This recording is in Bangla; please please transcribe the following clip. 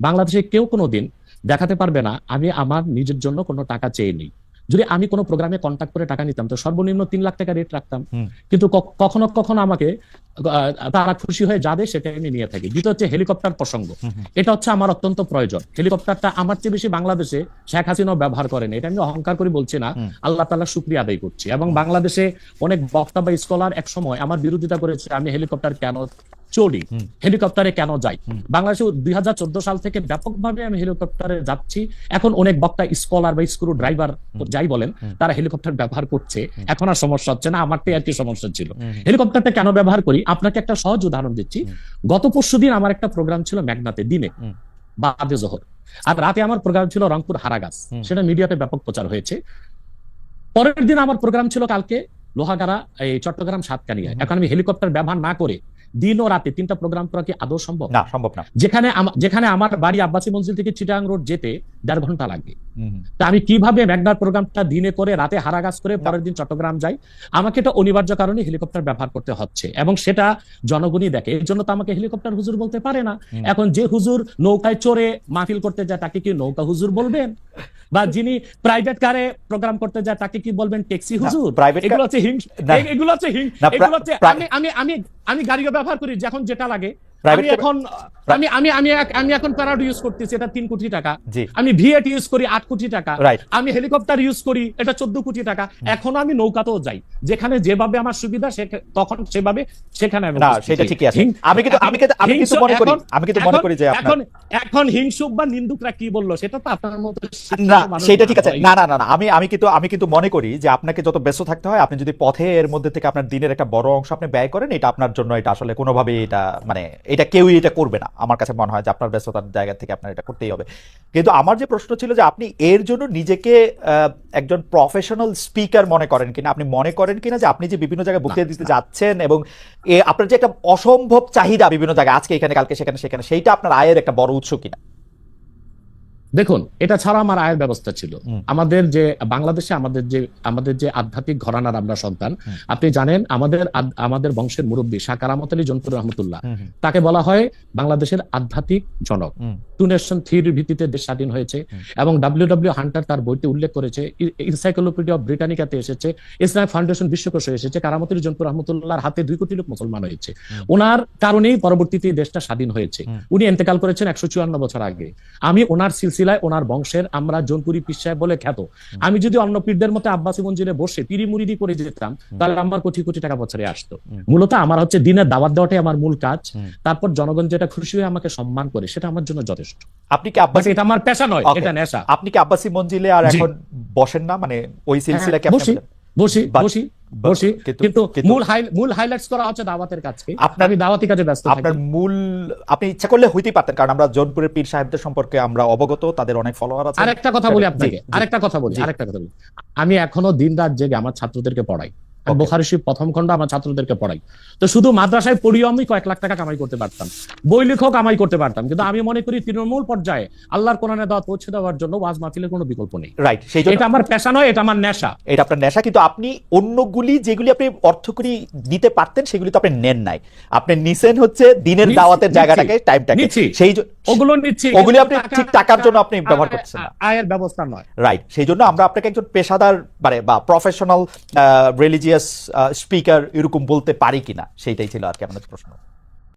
বাংলাদেশে কেউ কোনো দিন দেখাতে পারবে না আমি আমার নিজের জন্য কোনো টাকা চেয়ে নিই। যদি আমি কোনো প্রোগ্রামে কন্ট্যাক্ট করে টাকা নিতাম তো সর্বনিম্ন তিন লাখ টাকা রেট রাখতাম। কিন্তু কখনো কখনো আমাকে তারা খুশি হয়ে যাবে সেটা আমি নিয়ে থাকি। দ্বিতীয় হচ্ছে হেলিকপ্টার প্রসঙ্গ। এটা হচ্ছে আমার অত্যন্ত প্রয়োজন। হেলিকপ্টারটা আমার চেয়ে বেশি বাংলাদেশে শেখ হাসিনাও ব্যবহার করেন। এটা আমি অহংকার করে বলছি না। আল্লাহ তালা শুক্রিয়া আদায় করছি। এবং বাংলাদেশে অনেক বক্তা বা স্কলার এক সময় আমার বিরোধিতা করেছে আমি হেলিকপ্টার কেন চলি? হেলিকপ্টারে কেন যাই? বাংলাদেশে দুই হাজার চোদ্দ সাল থেকে ব্যাপকভাবে আমি হেলিকপ্টারে যাচ্ছি। এখন অনেক বক্তা স্কলার বা স্ক্রু ড্রাইভার যাই বলেন তারা হেলিকপ্টার ব্যবহার করছে। এখন আর সমস্যা হচ্ছে না। আমারটাই আর কি সমস্যা ছিল। হেলিকপ্টারটা কেন ব্যবহার করি? আপনাকে একটা সহজ উদাহরণ দিচ্ছি। গত পরশু দিন আমার একটা প্রোগ্রাম ছিল মেঘনাতে দিনে। বাদে জোহর। আর রাতে আমার প্রোগ্রাম ছিল রংপুর হারাগাছ। সেটা মিডিয়াতে ব্যাপক প্রচার হয়েছে। পরের দিন আমার প্রোগ্রাম ছিল কালকে লোহাগাড়া এই চট্টগ্রাম সাতকানিয়া। এখন আমি হেলিকপ্টার ব্যবহার না করে দিন ও রাতে তিনটা প্রোগ্রাম করা কি আদৌ সম্ভব? না সম্ভব না। যেখানে যেখানে আমার বাড়ি আব্বাসী মঞ্জিল থেকে চিটাং রোড যেতে দেড় ঘণ্টা লাগবে। তা আমি কীভাবে ম্যাগনার প্রোগ্রামটা দিনে করে রাতে হারাগাছ করে পরের দিন চট্টগ্রাম যাই আমাকে এটা অনিবার্য কারণে হেলিকপ্টার ব্যবহার করতে হচ্ছে এবং সেটা জনগণই দেখে। এর জন্য তো আমাকে হেলিকপ্টার হুজুর বলতে পারে না। এখন যে হুজুর নৌকায় চড়ে মাহফিল করতে যায় তাকে কি নৌকা হুজুর বলবেন? বা যিনি প্রাইভেট কারে প্রোগ্রাম করতে যায় তাকে কি বলবেন ট্যাক্সি হুজুর? এগুলো হচ্ছে হিংস। এগুলো হচ্ছে হিং এগুলো হচ্ছে আমি আমি আমি আমি গাড়িও ব্যবহার করি যখন যেটা লাগে আমি এখন আমি আমি আমি আমি এখন প্যারাড ইউজ করতেছি এটা তিন কোটি টাকা। আমি ভিএট ইউজ করি আট কোটি টাকা। আমি হেলিকপ্টার ইউজ করি এটা চোদ্দ কোটি টাকা। এখনও আমি নৌকাতেও যাই যেখানে যেভাবে আমার সুবিধা তখন সেভাবে সেখানে আমি না সেটা ঠিকই আছে। আমি কিন্তু আমি কিন্তু আমি কিন্তু মনে করি আমি কিন্তু মনে করি যে এখন এখন হিংসুক বা নিন্দুকরা কি বলল সেটা তো আপনার মতো না সেটা ঠিক আছে। না না না না আমি আমি কিন্তু আমি কিন্তু মনে করি যে আপনাকে যত ব্যস্ত থাকতে হয় আপনি যদি পথে এর মধ্যে থেকে আপনার দিনের একটা বড় অংশ আপনি ব্যয় করেন এটা আপনার জন্য এটা আসলে কোনোভাবে এটা মানে এটা কেউই এটা করবে না। আমার কাছে মনে হয় যে আপনার ব্যস্ততার জায়গা থেকে আপনার এটা করতেই হবে। কিন্তু আমার যে প্রশ্ন ছিল যে আপনি এর জন্য নিজেকে আহ, একজন প্রফেশনাল স্পিকার মনে করেন কিনা আপনি মনে করেন কিনা যে আপনি যে বিভিন্ন জায়গায় বক্তৃতা দিতে যাচ্ছেন এবং আপনার যে একটা অসম্ভব চাহিদা বিভিন্ন জায়গায় আজকে এখানে কালকে সেখানে সেখানে সেইটা আপনার আয়ের একটা বড় উৎস কিনা? দেখুন এটা ছাড়া আমার আয়ের ব্যবস্থা ছিল। আমাদের যে বাংলাদেশে আমাদের যে আমাদের যে আধ্যাত্মিক ঘরানার আমরা সন্তান আপনি জানেন আমাদের আমাদের বংশের মুরব্বী শাহ কারামত আলী জন্তুর রহমতুল্লাহ হুম, হুম, তাকে বলা হয় বাংলাদেশের আধ্যাত্মিক জনক। টু নেশন থিওরির ভিত্তিতে দেশ স্বাধীন হয়েছে এবং ডাব্লিউ ডাব্লিউ হান্টার তার বইতে উল্লেখ করেছে ইনসাইক্লোপিডিয়া অফ ব্রিটানিকাতে এসেছে ইসলাম ফাউন্ডেশন বিশ্বকোষে এসেছে কারামতুল জনপুর রহমতুল্লাহর হাতে দুই কোটি লোক মুসলমান হয়েছে। ওনার কারণেই পরবর্তীতে দেশটা স্বাধীন হয়েছে। উনি এন্তেকাল করেছেন একশো চুয়ান্ন বছর আগে। আমি ওনার সিলসিলায় ওনার বংশের আমরা জনপুরি পীর সাহেব বলে খ্যাত। আমি যদি অন্য পীরদের মতো আব্বাসী মঞ্জিরে বসে পিরি মুরিদি করে যেতাম তাহলে আমার কোটি কোটি টাকা বছরে আসতো। মূলত আমার হচ্ছে দিনের দাওয়াত দেওয়াটাই আমার মূল কাজ। তারপর জনগণ যেটা খুশি হয়ে আমাকে সম্মান করে সেটা আমার জন্য যথেষ্ট। আপনি কি আব্বাসী এটা আমার পেশা নয় এটা নেশা। আপনি কি আব্বাসী মঞ্জিলে আর এখন বসেন না? মানে ওই সিলসিলা কি হ্যাঁ, আপনি বসি বসি। বসি। কিন্তু- মূল মূল হাইলাইটস করা হচ্ছে দাওয়াতের কাজকে আপনার- আমি দাওয়াতি কাজে ব্যস্ত আপনার মূল আপনি ইচ্ছা করলে হইতেই পারতেন কারণ আমরা জোনপুরের পীর সাহেবদের সম্পর্কে আমরা অবগত তাদের অনেক ফলোয়ার আছে। আরেকটা কথা বলি আপনাকে। আরেকটা কথা বলি আরেকটা কথা বলি। আমি এখনও দিন রাত জেগে আমার ছাত্রদেরকে পড়াই. বোখারি শরীফ প্রথম খণ্ড আমার ছাত্রদেরকে পড়াই। তো শুধু মাদ্রাসায় পড়িও আমি কয়েক লাখ টাকা কামাই করতে পারতাম। বই লেখক কামাই করতে পারতাম। কিন্তু আমি মনে করি তৃণমূল পর্যায়ে আল্লাহর কোরআনে দাওয়াত পৌঁছে দেওয়ার জন্য ওয়াজ মাহফিলের কোনো বিকল্প নেই। রাইট সেই এটা আমার পেশা নয় এটা আমার নেশা। এটা আপনার নেশা কিন্তু আপনি অন্যগুলি যেগুলি আপনি অর্থকরী দিতে পারতেন সেগুলি তো আপনি নেন নাই। আপনি নিছেন হচ্ছে দিনের দাওয়াতের জায়গাটাকে টাইমটাকে। সেই ওগুলো নিচ্ছি ওগুলি আপনি ঠিক টাকার জন্য আপনি ব্যবহার করছেন না। আয়ের ব্যবস্থা নয়। রাইট সেই জন্য আমরা আপনাকে একজন পেশাদার মানে বা প্রফেশনাল রিলিজিয়াস স্পিকার এরকম বলতে পারি কিনা? সেইটাই ছিল আর কি আমাদের প্রশ্ন।